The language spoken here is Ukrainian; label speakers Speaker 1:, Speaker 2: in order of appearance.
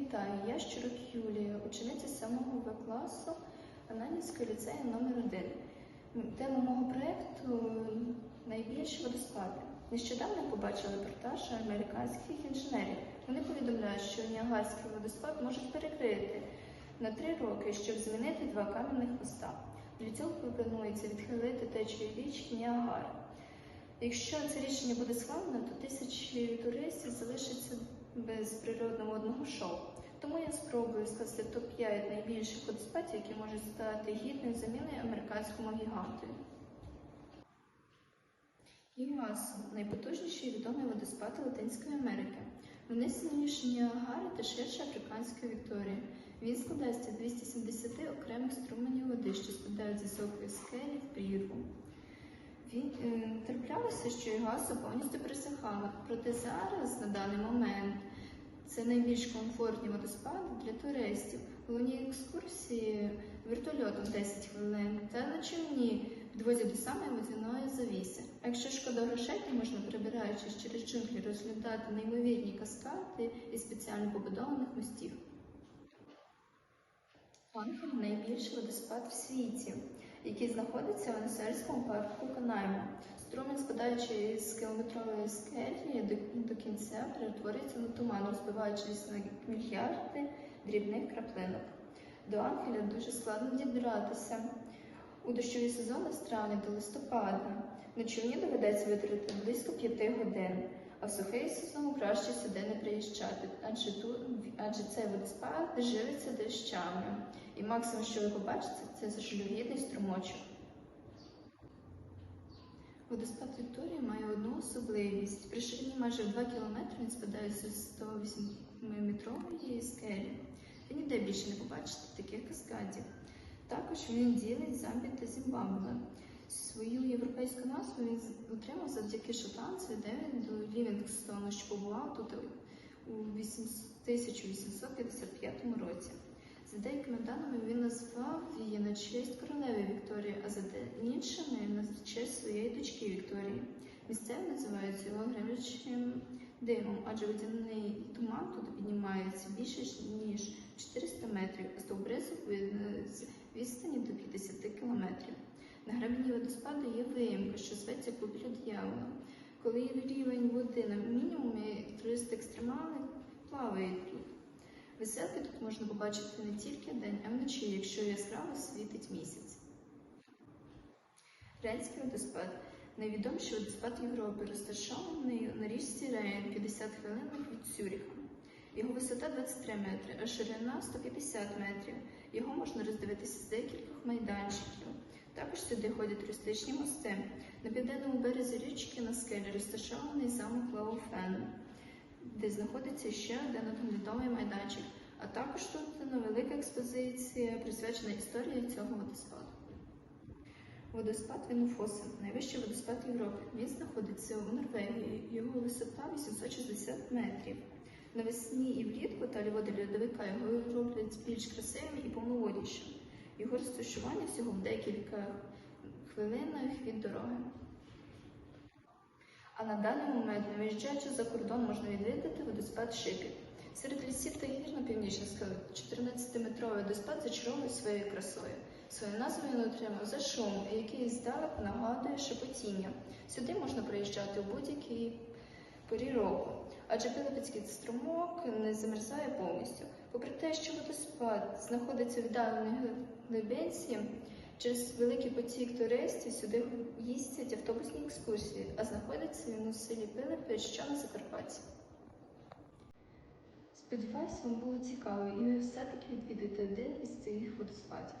Speaker 1: Вітаю, я Щурук Юлія, учениця 7 В класу Ананівського ліцею номер 1 Тема мого проєкту найбільші водоспади. Нещодавно я побачила репортаж американських інженерів. Вони повідомляють, що Ніагарський водоспад можуть перекрити на три роки, щоб змінити два кам'яних моста. Для цього пропонується відхилити течію річки Ніагара. Якщо це рішення буде схвалено, то тисячі туристів залишаться без природного водного шоу. Тому я спробую скласти топ-5 найбільших водоспадів, які можуть стати гідною заміною американському гіганту. Ігуасу – найпотужніший відомий водоспад Латинської Америки. Вони сильніші Ніагари та ширше африканської Вікторії. Він складається з 270 окремих струменів води, що спадають з високої скелі в прірву. Він е, траплялося, що Ігуасу повністю присихала, проте зараз, на даний момент, це найбільш комфортні водоспади для туристів. Головні екскурсії вертольотом 10 хвилин та на човні підвозять до самої водяної завіси. А якщо шкода грошей, то можна, перебираючись через джунглі, розглядати неймовірні каскади і спеціально побудованих мостів. Анхель найбільший водоспад в світі, який знаходиться в Венесуельському парку Канаймо. Струмень, складаючи з кілометрової скелі до, до кінця, перетворюється на туман, розбиваючись на мільярди дрібних краплинок. До Ангеля дуже складно дібратися. У дощовий сезон з травня до листопада на човні доведеться витратити близько п'яти годин, а в сухий сезон краще сюди не приїжджати, адже тут адже цей водоспад живиться дощами. І максимум, що ви побачите, це зажильовідний струмочок. Водоспад Вікторії має одну особливість. При ширині майже в 2 кілометри він спадає з 108-метрової скелі. Ви ніде більше не побачите таких каскадів. Також він ділить Замбію та Зімбабве. Європейську назву він отримав завдяки шотландцю Девіду Лівінгстону, що побував тут у 1855 році. За деякими даними він назвав її на честь королеви Вікторії, а за іншими на честь своєї дочки Вікторії. Місцеві називають його гремлячим димом, адже водяний туман тут піднімається більше ніж 400 метрів, а стовбризу видно з відстані до 50 кілометрів. На гребені водоспаду є виїмка, що зветься купля дьявола. Коли рівень води на мінімумі, туристи екстремали плавають тут. Веселки тут можна побачити не тільки день, а вночі, якщо яскраво світить місяць. Рейнський водоспад найвідоміший водоспад Європи, розташований на річці Рейн 50 хвилин від Цюріха. Його висота 23 метри, а ширина 150 метрів. Його можна роздивитися з декількох майданчиків. Також сюди ходять туристичні мости. На південному березі річки на скелі розташований замок Лауфен, де знаходиться ще один відомий майданчик. А також тут невелика експозиція, присвячена історії цього водоспаду. Водоспад Вінуфосен найвищий водоспад Європи. Він знаходиться у Норвегії. Його висота 860 метрів. Навесні і влітку та води льодовика його роблять більш красивим і повноводішим. Його розташування всього в декілька хвилинах від дороги. А на даний момент, не виїжджаючи за кордон, можна відвідати водоспад Шипіт. Серед лісів та гір на північних скалах 14-метровий водоспад зачаровує своєю красою. Свою назву він отримав за шум, який здалеку нагадує шепотіння. Сюди можна приїжджати у будь-якій порі року, адже Пилипецький струмок не замерзає повністю. Попри те, що водоспад знаходиться в віддаленій глибинці, через великий потік туристів сюди їздять автобусні екскурсії, а знаходиться він у селі Пилипець, що на Закарпатті. Сподіваюсь, вам було цікаво, і ви все-таки відвідуєте один із цих водоспадів.